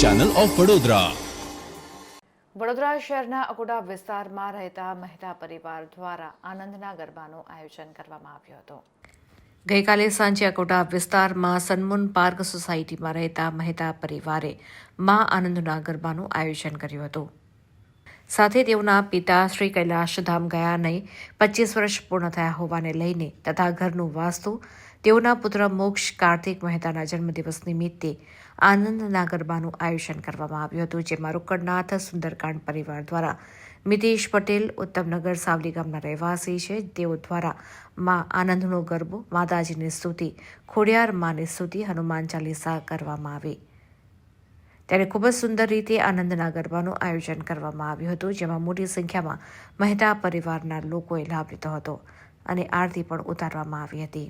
Channel of Vadodara Vadodara શહેરના અકોટા વિસ્તારમાં રહેતા મહેતા પરિવાર દ્વારા આનંદના ગરબાનું આયોજન કરવામાં આવ્યું હતું. ગઈકાલે સાંજે અકોટા વિસ્તારમાં સનમુન પાર્ક સોસાયટીમાં રહેતા મહેતા પરિવારે મા આનંદના ગરબાનું આયોજન કર્યું હતું. સાથે તેઓના પિતા શ્રી કૈલાશધામ ગયા નહીં. પચીસ વર્ષ પૂર્ણ થયા હોવાને લઈને તથા ઘરનું વાસ્તુ, તેઓના પુત્ર મોક્ષ કાર્તિક મહેતાના જન્મદિવસ નિમિત્તે આનંદના ગરબાનું આયોજન કરવામાં આવ્યું હતું જેમાં રોકડનાથ સુંદરકાંડ પરિવાર દ્વારા મિતેશ પટેલ, ઉત્તમનગર સાવલી ગામના રહેવાસી છે. તેઓ દ્વારા માં આનંદનો ગરબો, માતાજીની સ્તુતિ, ખોડિયાર માની સ્તુતિ, હનુમાન ચાલીસા કરવામાં આવી. ત્યારે ખૂબ જ સુંદર રીતે આનંદના ગરબાનું આયોજન કરવામાં આવ્યું હતું, જેમાં મોટી સંખ્યામાં મહેતા પરિવારના લોકોએ લાભ લીધો હતો અને આરતી પણ ઉતારવામાં આવી હતી.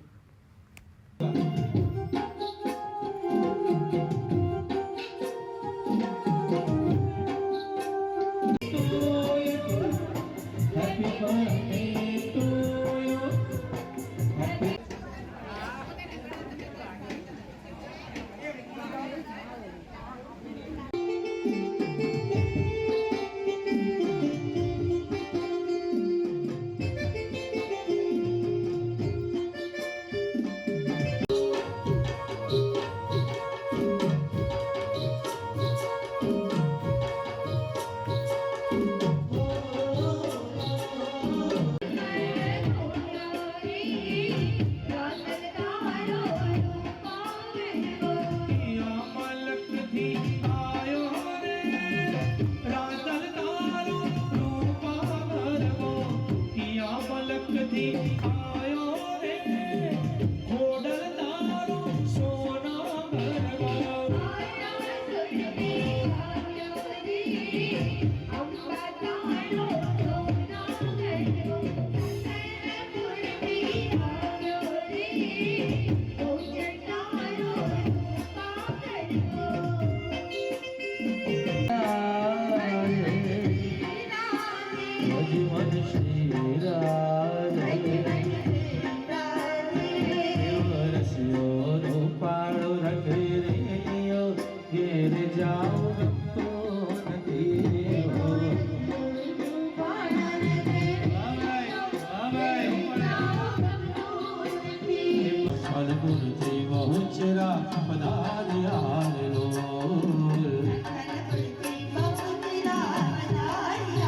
ભગવાન શ્રી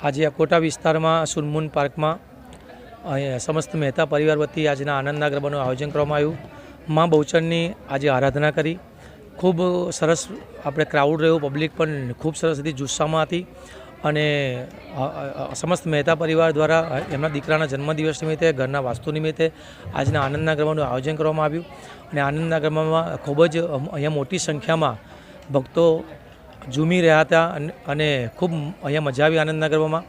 આજે અકોટા વિસ્તારમાં સુનમુન પાર્કમાં સમસ્ત મહેતા પરિવાર વતી આજના આનંદના ગરબાનું આયોજન કરવામાં આવ્યું. મા બહુચરની આજે આરાધના કરી. ખૂબ સરસ આપણે ક્રાઉડ રહ્યું, પબ્લિક પણ ખૂબ સરસ રીતે જુસ્સામાં હતી. અને સમસ્ત મહેતા પરિવાર દ્વારા એમના દીકરાના જન્મદિવસ નિમિત્તે, ઘરના વાસ્તુ નિમિત્તે આજના આનંદના ગરબાનું આયોજન કરવામાં આવ્યું. અને આનંદના ગરબામાં ખૂબ જ અહીંયા મોટી સંખ્યામાં ભક્તો ઝૂમી રહ્યા હતા અને- ખૂબ અહીંયા મજા આવી આનંદના ગરબામાં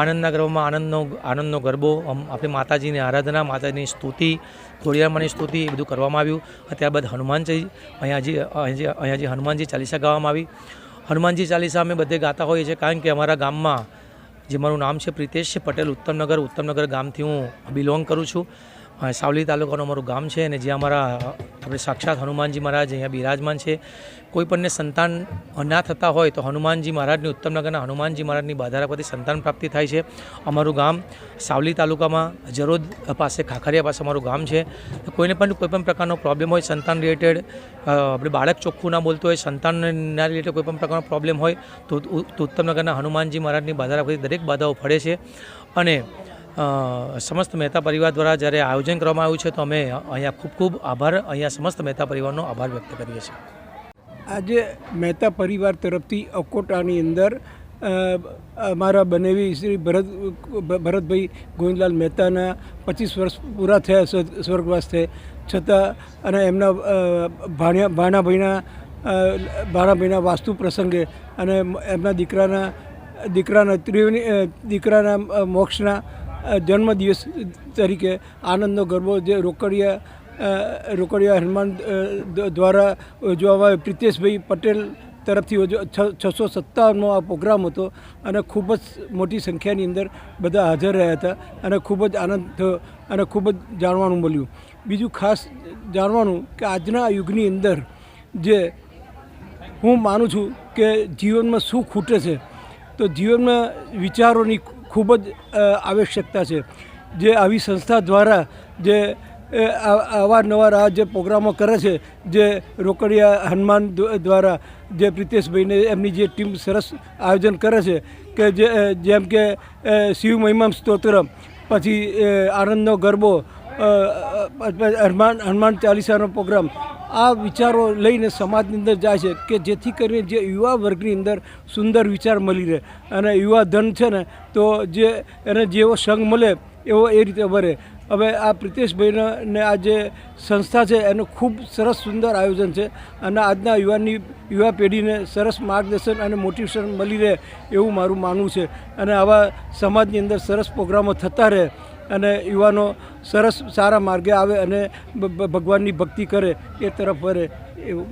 આનંદના ગરબામાં આનંદનો આનંદનો ગરબો આપણે માતાજીની આરાધના, માતાજીની સ્તુતિ, ખોડિયારમાંની સ્તુતિ એ બધું કરવામાં આવ્યું. ત્યારબાદ હનુમાનજી, અહીંયા જે અહીંયા હનુમાનજી ચાલીસા ગાવામાં આવી. હનુમાનજી ચાલીસા અમે બધે ગાતા હોઈએ છીએ કારણ કે અમારા ગામમાં જે મારું નામ છે પ્રિતેશ પટેલ ઉત્તમનગર. ઉત્તમનગર ગામથી હું બિલોંગ કરું છું. સાવલી તાલુકાનું અમારું ગામ છે અને જે અમારા આપણે સાક્ષાત હનુમાનજી મહારાજ અહીંયા બિરાજમાન છે. કોઈ પણને સંતાન ના થતા હોય તો હનુમાનજી મહારાજની ઉત્તમનગરના હનુમાનજી મહારાજની બાધારા પરથી સંતાન પ્રાપ્તિ થાય છે. અમારું ગામ સાવલી તાલુકામાં જરોદ પાસે ખાખરિયા પાસે અમારું ગામ છે. કોઈને પણ કોઈપણ પ્રકારનો પ્રોબ્લેમ હોય, સંતાન રિલેટેડ આપણે બાળક ચોખ્ખું ના બોલતું હોય સંતાનના રિલેટેડ કોઈપણ પ્રકારનો પ્રોબ્લેમ હોય તો ઉત્તમનગરના હનુમાનજી મહારાજની બાધારા પરથી દરેક બાધાઓ ફળે છે. અને સમસ્ત મહેતા પરિવાર દ્વારા જ્યારે આયોજન કરવામાં આવ્યું છે, તો અમે અહીંયા ખૂબ ખૂબ આભાર, અહીંયા સમસ્ત મહેતા પરિવારનો આભાર વ્યક્ત કરીએ છીએ. આજે મહેતા પરિવાર તરફથી અકોટાની અંદર અમારા બનેવી શ્રી ભરત, ભરતભાઈ ગોવિંદલાલ મહેતાના પચીસ વર્ષ પૂરા થયા સ્વ- સ્વર્ગવાસ થયા છતાં અને એમના ભાણ્યા, ભાણાભાઈના ભાણાભાઈના વાસ્તુ પ્રસંગે અને એમના દીકરાના દીકરાના ત્રિવેણી દીકરાના મોક્ષના જન્મદિવસ તરીકે આનંદનો ગરબો જે રોકડિયા રોકડિયા હનુમાન દ્વારા ઉજવવામાં. પ્રિતેશભાઈ પટેલ તરફથી છસો સત્તાવનનો આ પ્રોગ્રામ હતો અને ખૂબ જ મોટી સંખ્યાની અંદર બધા હાજર રહ્યા હતા અને ખૂબ જ આનંદ થયો અને ખૂબ જ જાણવાનું મળ્યું બીજું ખાસ જાણવાનું કે આજના યુગની અંદર જે હું માનું છું કે જીવનમાં શું ખૂટે છે, તો જીવનમાં વિચારોની ખૂબ જ આવશ્યકતા છે. જે આવી સંસ્થા દ્વારા જે અવારનવાર આ જે પ્રોગ્રામો કરે છે, જે રોકડિયા હનુમાન દ્વ- દ્વારા જે પ્રિતેશભાઈને એમની જે ટીમ સરસ આયોજન કરે છે, કે જે જેમ કે શિવ મહિમા સ્તોત્ર પછી આનંદનો ગરબો હનુમાન હનુમાન ચાલીસાનો પ્રોગ્રામ આ વિચારો લઈને સમાજની અંદર જાય છે કે જેથી કરીને જે યુવા વર્ગની અંદર સુંદર વિચાર મળી રહે. અને યુવા ધન છે ને, તો જે એને જેવો સંગ મળે એવો એ રીતે ભરે હવે આ પ્રિતેશભાઈને આ જે સંસ્થા છે, એનું ખૂબ સરસ સુંદર આયોજન છે અને આજના યુવાની, યુવા પેઢીને સરસ માર્ગદર્શન અને મોટિવેશન મળી રહે એવું મારું માનવું છે. અને આવા સમાજની અંદર સરસ પ્રોગ્રામો થતા રહે. અને યુવાનો સરસ સારા માર્ગે આવે અને ભગવાનની ભક્તિ કરે એ તરફ વરે એવું.